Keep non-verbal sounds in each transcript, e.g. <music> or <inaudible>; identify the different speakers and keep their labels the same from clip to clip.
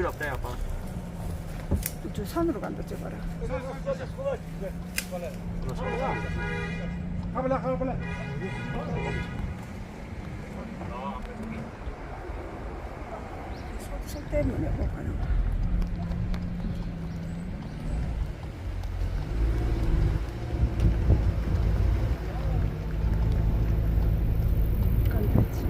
Speaker 1: 필요 없다 아빠.
Speaker 2: 저 산으로 간다 저 봐라. 소 때문에 못 가는 거야 간다지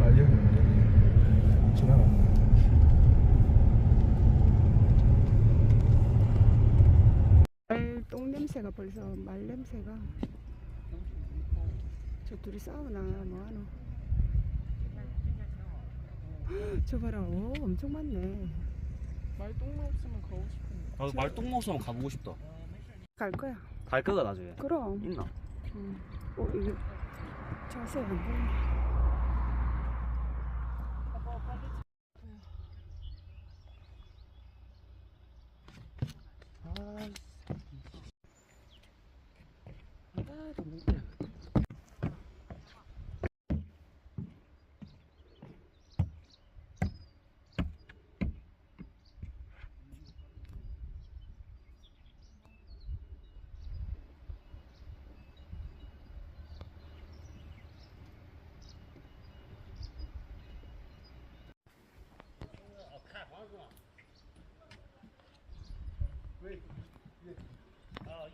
Speaker 3: 아 여기 여기 지나갔네
Speaker 2: 말똥 냄새가 벌써 말 냄새가. 저 둘이 싸우나 뭐하노? 저 봐라 오 엄청 많네.
Speaker 4: 말똥만 없으면 가고 싶은데.
Speaker 1: 나도 말똥 먹으면 가보고 싶다.
Speaker 2: 갈 거야.
Speaker 1: 갈 거가 나중에.
Speaker 2: 그럼.
Speaker 1: 있나?
Speaker 2: 음. 어 이게 자세히 안 보이네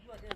Speaker 2: you are getting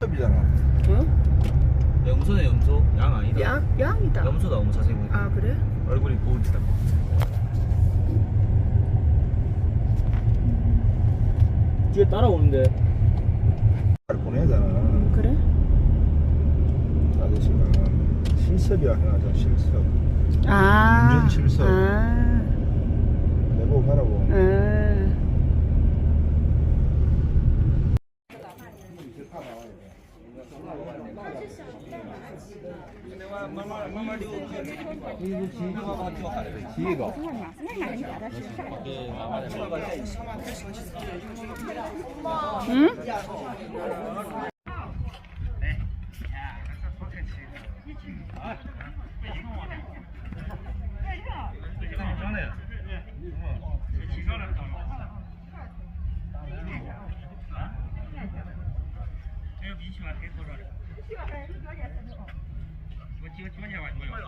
Speaker 3: 컵이잖아
Speaker 2: 어?
Speaker 1: 염소네 염소 양 아니다
Speaker 2: 양, 양이다
Speaker 1: 염소다 너무 자세히 보니까
Speaker 2: 아 그래?
Speaker 1: 얼굴이 보이다 뒤에 따라오는데
Speaker 3: 嗯？来，哎，这是充电器，你去啊？啊？啊？哎，喜
Speaker 2: 欢黑口罩的？
Speaker 5: 喜欢黑，你条件特别好。几几块钱左右。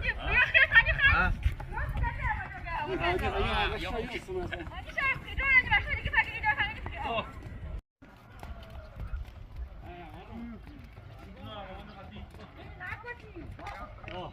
Speaker 5: 你不要害怕，你！你把手机给他，给你，给你啊！哦。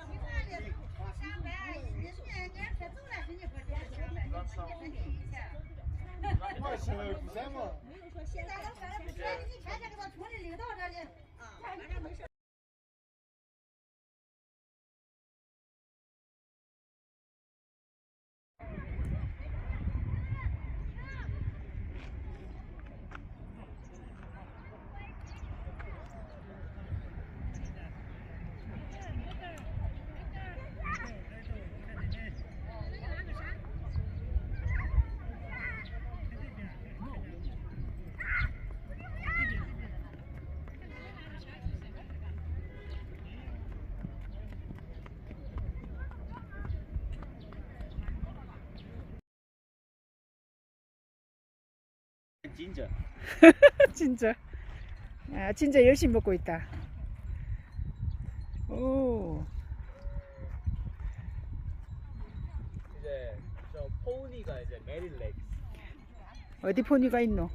Speaker 5: 说现在都反正不是，你天天给他村里领到这里啊，反正没事。
Speaker 1: 진짜. <laughs>
Speaker 2: 진짜. 아, 진짜 열심히 먹고 있다. 오.
Speaker 1: 이제 저 포니가 이제 메릴렉.
Speaker 2: 어디 포니가 있노?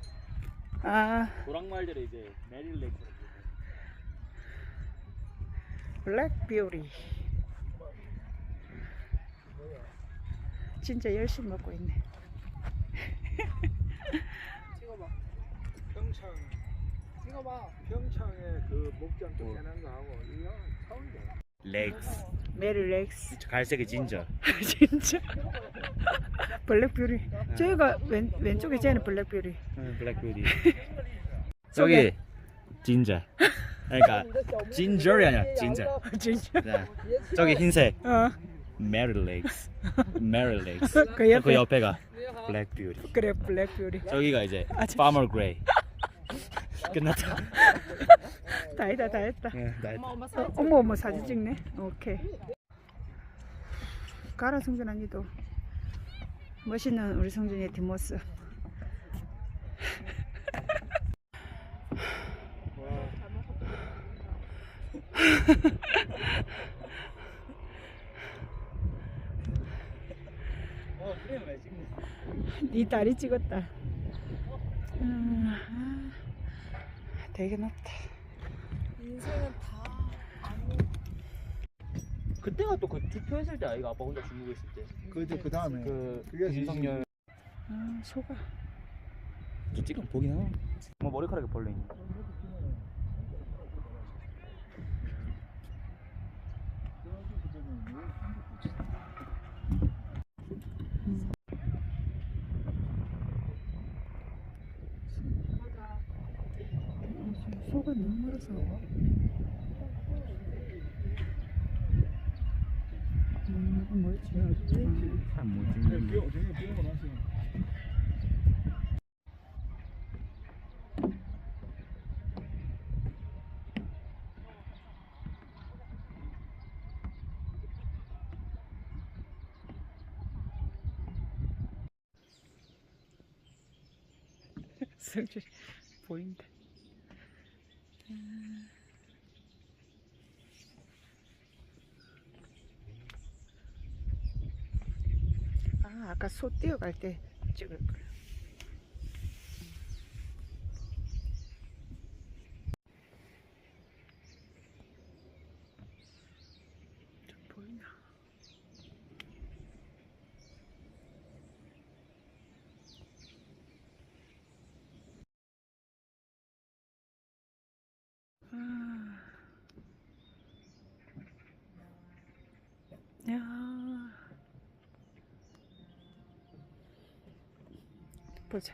Speaker 2: 아,
Speaker 1: 도랑말들은 이제 메릴렉.
Speaker 2: 블랙뷰리. 진짜 열심히 먹고 있네. <laughs>
Speaker 3: 평창
Speaker 4: 찍어봐.
Speaker 3: 평창의 그 목장 쪽 해놓은 거하고 이거 차원이죠.
Speaker 1: 렉스.
Speaker 2: 메릴렉스.
Speaker 1: 갈색이 진저. <laughs>
Speaker 2: 진짜. 블랙뷰리. 저희가 왼, 왼쪽에 쟤는 블랙뷰리.
Speaker 1: 블랙뷰티. 저기 진저. 그러니까 진저이 아니야 진저. <laughs>
Speaker 2: 진짜.
Speaker 1: 네. 저기 흰색
Speaker 2: 어,
Speaker 1: 메릴렉스. 메릴렉스. 그그
Speaker 2: 옆에.
Speaker 1: 옆에가 블랙뷰티.
Speaker 2: 그래, 블랙뷰리.
Speaker 1: 저기가 이제
Speaker 2: 아, 저-
Speaker 1: 파머 그레이. 끝났다.
Speaker 2: 다 했다, 다 했다.
Speaker 1: 네, 나
Speaker 4: 엄마 엄마
Speaker 2: 어,
Speaker 4: 사진
Speaker 2: 어머, 어머, 사진 찍네. 오케이. 가라, 성준 언니도. 멋있는 우리 성준이의 뒷모습.
Speaker 1: 네
Speaker 2: 다리 찍었다. 음, 아, 되게 높다.
Speaker 4: 인생은 다 아무
Speaker 1: 그때가 또 그 투표했을 때 아이가 아빠 혼자 중국에 있을 때.
Speaker 3: 그저 그 다음에
Speaker 1: 그
Speaker 3: 그게
Speaker 1: 윤석열
Speaker 2: 아, 소가.
Speaker 1: 찍으 보긴 하나. 뭐 머리카락에 벌레 있네.
Speaker 2: 소가 너무 멀어서. 음, 뭐지?
Speaker 3: 비오고 나서
Speaker 2: 성질 보인다. 아, 아까 소 뛰어갈 때 찍을 걸. 좀 보이나? 아. 야. 보자.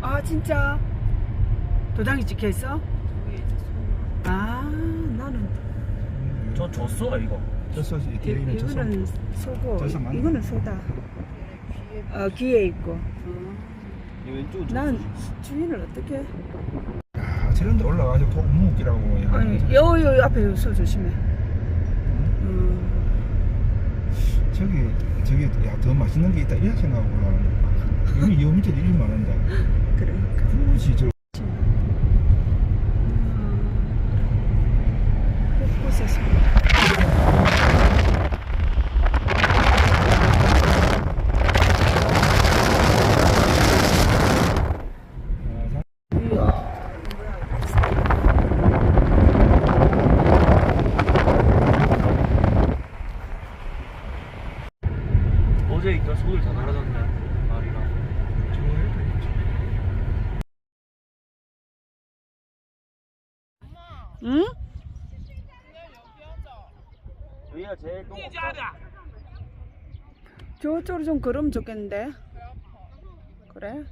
Speaker 4: 아
Speaker 2: 진짜 도장이 찍혀 있어? 아 나는
Speaker 1: 저 줬어 이거.
Speaker 3: 젖소
Speaker 2: 이,
Speaker 3: 뒤에 있는 젖소
Speaker 2: 이거는 소고. 이거는 소다.
Speaker 4: 귀에
Speaker 2: 어 귀에 있고.
Speaker 1: 이 왼쪽은
Speaker 2: 난 주인을 어떻게?
Speaker 3: 야 저런데 올라가서 독묵이라고 야
Speaker 2: 아니 여여 앞에 소 조심해. 음,
Speaker 3: 저기 저기 야 더 맛있는 게 있다 이렇게 생각하고 올라가는 거야 여기 여 밑에 일이 많은데
Speaker 2: 그러니까.
Speaker 3: 굳이 저
Speaker 2: 곳곳에서.
Speaker 1: 어제 있던 소들 다 날아졌네. 말이랑.
Speaker 2: 응?
Speaker 1: 여기가 제일 똥
Speaker 2: 저쪽으로 좀 걸으면 좋겠는데. 그래?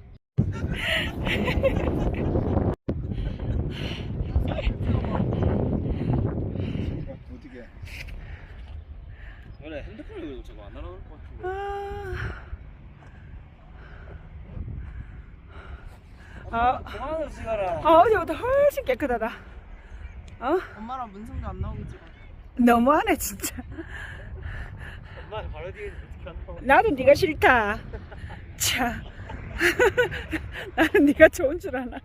Speaker 3: 어떻게
Speaker 1: 원래 핸드폰을 그리고 저거 안 날아갈 것 같은데.
Speaker 2: 아, 아,
Speaker 1: 그만하자 시가라.
Speaker 2: 아 어제보다 훨씬 깨끗하다. 어?
Speaker 4: 엄마랑 문성도 안 나오게 찍어.
Speaker 2: 너무하네 진짜.
Speaker 1: 엄마 바로 뒤에 어떻게 안?
Speaker 2: 나도 네가 싫다. 자, <laughs> 나는 네가 좋은 줄 아나.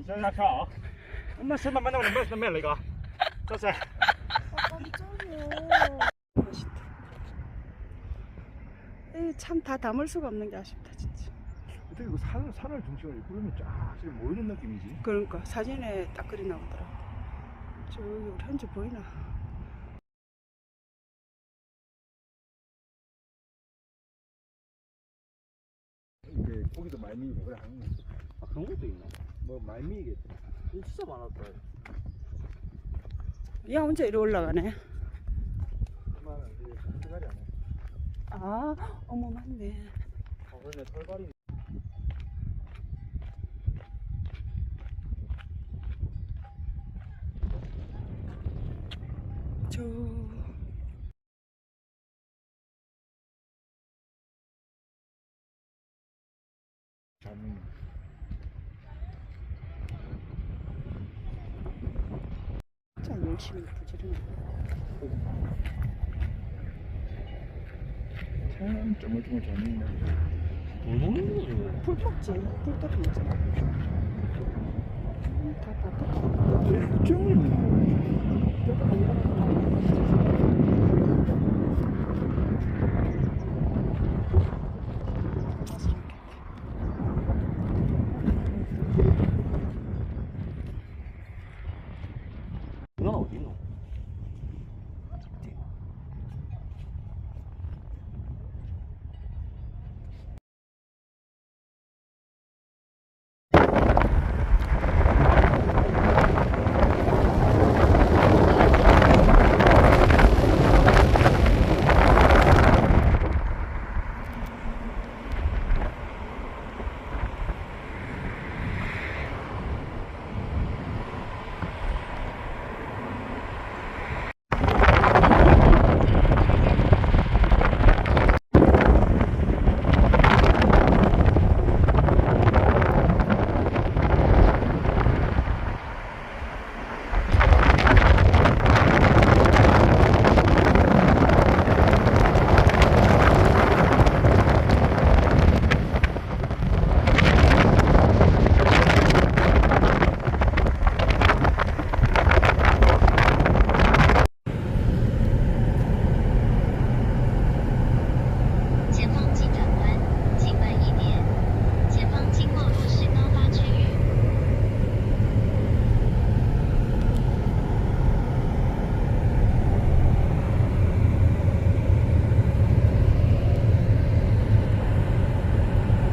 Speaker 1: 你想想看啊，我们身板板那我们没没那个，这是。
Speaker 2: 멋있다. 참 다 담을 수가 없는 게 아쉽다 진짜.
Speaker 3: 어떻게 그 산을 산을 중심으로 구름이 쫙 지금 모이는 느낌이지
Speaker 2: 그러니까 사진에 딱 그리 나오더라. 저기 우리 현지 보이나?
Speaker 3: 이제 고기도 많이 미고 그래 하는 거지
Speaker 1: 아 그런 것도 있나?
Speaker 3: 뭐 많이 미겠지
Speaker 1: 진짜 많았다.
Speaker 2: 야 혼자 이리 올라가네.
Speaker 3: 엄마는 이제 털갈이 안 해.
Speaker 2: 아 어머 맞네.
Speaker 3: 어, 원래 털갈이
Speaker 2: 저
Speaker 3: 잡는
Speaker 2: 진짜 열심히 부지런히.
Speaker 3: 참 쪼물쪼물 잡는
Speaker 1: 뭘 먹는?
Speaker 2: 풀 먹지. 풀떡 먹지. 다다 똑같아.
Speaker 3: 쪼물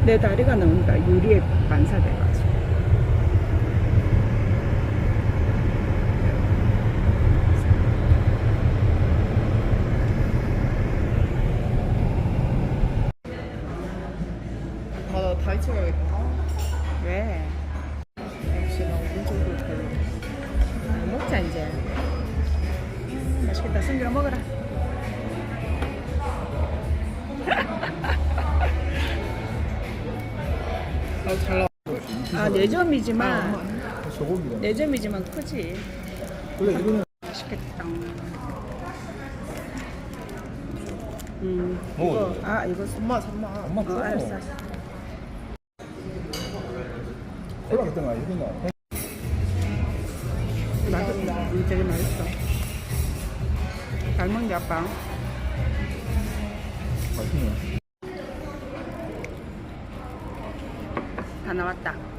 Speaker 2: 내 다리가 나온다. 유리에 반사돼가
Speaker 4: 잘 나와
Speaker 2: 아, 네 점이지만
Speaker 3: 소고기가
Speaker 2: 네 점이지만 크지.
Speaker 3: 원래 이거는
Speaker 2: 맛있겠다. 음,
Speaker 1: 뭐?
Speaker 2: 이거 아 이거
Speaker 4: 엄마
Speaker 3: 엄마
Speaker 2: 어,
Speaker 3: 그거
Speaker 2: 알았어. 알았어.
Speaker 3: 콜라 같은 거 이거는
Speaker 2: 맛있다. 음, 되게 맛있어. 잘 먹냐 아빠?
Speaker 3: 맛있네
Speaker 2: 다 나왔다.